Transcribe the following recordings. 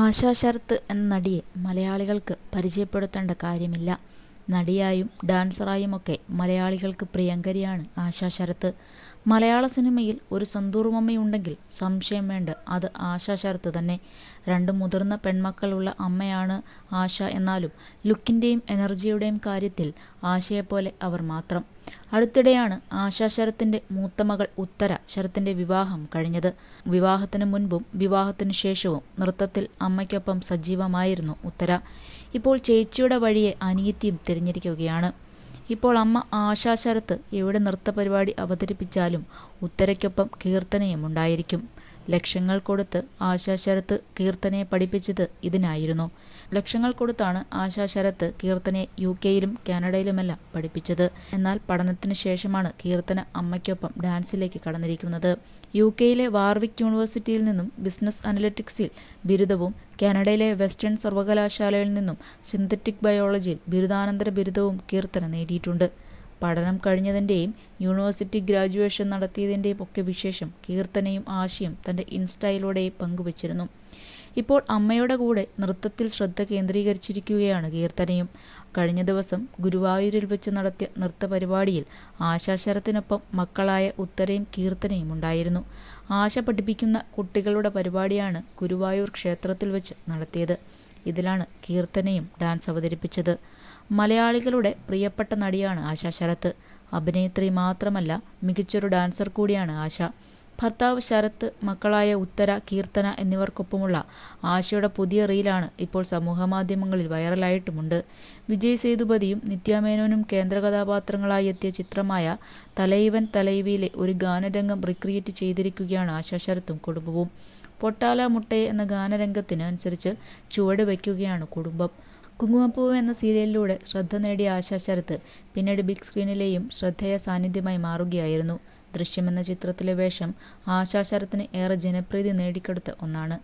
ആശാ ശരത്ത് എന്ന നടിയെ മലയാളികൾക്ക് പരിചയപ്പെടുത്തേണ്ട കാര്യമില്ല. നടിയായും ഡാൻസറായുമൊക്കെ മലയാളികൾക്ക് പ്രിയങ്കരിയാണ് ആശാ ശരത്ത്. മലയാള സിനിമയിൽ ഒരു സന്തൂർമമ്മയുണ്ടെങ്കിൽ സംശയം വേണ്ട അത് ആശാ ശരത്ത് തന്നെ. രണ്ട് മുതിർന്ന പെൺമക്കളുള്ള അമ്മയാണ് ആശ എന്നാലും ലുക്കിന്റെയും എനർജിയുടെയും കാര്യത്തിൽ ആശയെപ്പോലെ അവർ മാത്രം. അടുത്തിടെയാണ് ആശാ ശരത്തിന്റെ മൂത്ത മകൾ ഉത്തര ശരത്തിന്റെ വിവാഹം കഴിഞ്ഞത്. വിവാഹത്തിന് മുൻപും വിവാഹത്തിനു ശേഷവും നൃത്തത്തിൽ അമ്മയ്ക്കൊപ്പം സജീവമായിരുന്നു ഉത്തര. ഇപ്പോൾ ചേച്ചിയുടെ വഴിയെ അനിയത്തിയും തിരഞ്ഞിരിക്കുകയാണ് ഇപ്പോൾ അമ്മ ആശാശരത്ത് എവിടെ നൃത്തപരിപാടി അവതരിപ്പിച്ചാലും ഉത്തരയ്ക്കൊപ്പം കീർത്തനയും ഉണ്ടായിരിക്കും. ലക്ഷങ്ങൾ കൊടുത്ത് ആശാ ശരത്ത് കീർത്തനയെ പഠിപ്പിച്ചത് ഇതിനായിരുന്നു. ലക്ഷങ്ങൾ കൊടുത്താണ് ആശാ ശരത്ത് കീർത്തനയെ യു കെയിലും കാനഡയിലുമെല്ലാം പഠിപ്പിച്ചത്. എന്നാൽ പഠനത്തിന് ശേഷമാണ് കീർത്തന അമ്മയ്ക്കൊപ്പം ഡാൻസിലേക്ക് കടന്നിരിക്കുന്നത്. യു കെയിലെ വാർവിക് യൂണിവേഴ്സിറ്റിയിൽ നിന്നും ബിസിനസ് അനലറ്റിക്സിൽ ബിരുദവും കാനഡയിലെ വെസ്റ്റേൺ സർവകലാശാലയിൽ നിന്നും സിന്തറ്റിക് ബയോളജിയിൽ ബിരുദാനന്തര ബിരുദവും കീർത്തന നേടിയിട്ടുണ്ട്. പഠനം കഴിഞ്ഞതിന്റെയും യൂണിവേഴ്സിറ്റി ഗ്രാജുവേഷൻ നടത്തിയതിന്റെയും ഒക്കെ വിശേഷം കീർത്തനയും ആശയും തന്റെ ഇൻസ്റ്റയിലൂടെ പങ്കുവച്ചിരുന്നു. ഇപ്പോൾ അമ്മയുടെ കൂടെ നൃത്തത്തിൽ ശ്രദ്ധ കേന്ദ്രീകരിച്ചിരിക്കുകയാണ് കീർത്തനയും. കഴിഞ്ഞ ദിവസം ഗുരുവായൂരിൽ വെച്ച് നടത്തിയ നൃത്ത പരിപാടിയിൽ ആശാശരത്തിനൊപ്പം മക്കളായ ഉത്തരയും കീർത്തനയും ഉണ്ടായിരുന്നു. ആശ പഠിപ്പിക്കുന്ന കുട്ടികളുടെ പരിപാടിയാണ് ഗുരുവായൂർ ക്ഷേത്രത്തിൽ വെച്ച് നടത്തിയത്. ഇതിലാണ് കീർത്തനയും ഡാൻസ് അവതരിപ്പിച്ചത്. മലയാളികളുടെ പ്രിയപ്പെട്ട നടിയാണ് ആശ ശരത്ത് അഭിനേത്രി മാത്രമല്ല മികച്ചൊരു ഡാൻസർ കൂടിയാണ് ആശ. ഭർത്താവ് ശരത്ത് മക്കളായ ഉത്തര കീർത്തന എന്നിവർക്കൊപ്പമുള്ള ആശയുടെ പുതിയ റീലാണ് ഇപ്പോൾ സമൂഹമാധ്യമങ്ങളിൽ വൈറലായിട്ടുമുണ്ട്. വിജയ് സേതുപതിയും നിത്യാമേനോനും കേന്ദ്ര കഥാപാത്രങ്ങളായി എത്തിയ ചിത്രമായ തലൈവൻ തലൈവിയിലെ ഒരു ഗാനരംഗം റിക്രിയേറ്റ് ചെയ്തിരിക്കുകയാണ് ആശ ശരത്തും കുടുംബവും. പൊട്ടാല മുട്ടേ എന്ന ഗാനരംഗത്തിന് അനുസരിച്ച് ചുവട് വയ്ക്കുകയാണ് കുടുംബം. കുങ്കുമപ്പൂവ് എന്ന സീരിയലിലൂടെ ശ്രദ്ധ നേടിയ ആശാ ശരത്ത് പിന്നീട് ബിഗ് സ്ക്രീനിലെയും ശ്രദ്ധേയ സാന്നിധ്യമായി മാറുകയായിരുന്നു. ദൃശ്യം എന്ന ചിത്രത്തിലെ വേഷം ആശാ ശരത്തിന് ഏറെ ജനപ്രീതി നേടിക്കൊടുത്ത ഒന്നാണ്.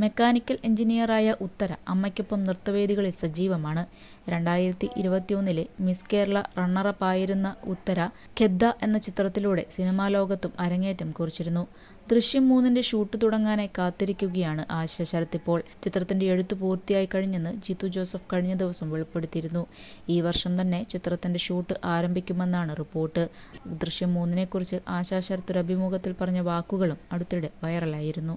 മെക്കാനിക്കൽ എഞ്ചിനീയറായ ഉത്തര അമ്മയ്ക്കൊപ്പം നൃത്തവേദികളിൽ സജീവമാണ്. രണ്ടായിരത്തി ഇരുപത്തിയൊന്നിലെ മിസ് കേരള റണ്ണറപ്പ് ആയിരുന്ന ഉത്തര ഖെദ്ദ എന്ന ചിത്രത്തിലൂടെ സിനിമാ ലോകത്തും അരങ്ങേറ്റം കുറിച്ചിരുന്നു. ദൃശ്യം മൂന്നിന്റെ ഷൂട്ട് തുടങ്ങാനായി കാത്തിരിക്കുകയാണ് ആശ ശരത്തിപ്പോൾ ചിത്രത്തിന്റെ എഴുത്ത് പൂർത്തിയായി കഴിഞ്ഞെന്ന് ജിത്തു ജോസഫ് കഴിഞ്ഞ ദിവസം വെളിപ്പെടുത്തിയിരുന്നു. ഈ വർഷം തന്നെ ചിത്രത്തിന്റെ ഷൂട്ട് ആരംഭിക്കുമെന്നാണ് റിപ്പോർട്ട്. ദൃശ്യം മൂന്നിനെക്കുറിച്ച് ആശാ ശരത്ത് ഒരു അഭിമുഖത്തിൽ പറഞ്ഞ വാക്കുകളും അടുത്തിടെ വൈറലായിരുന്നു.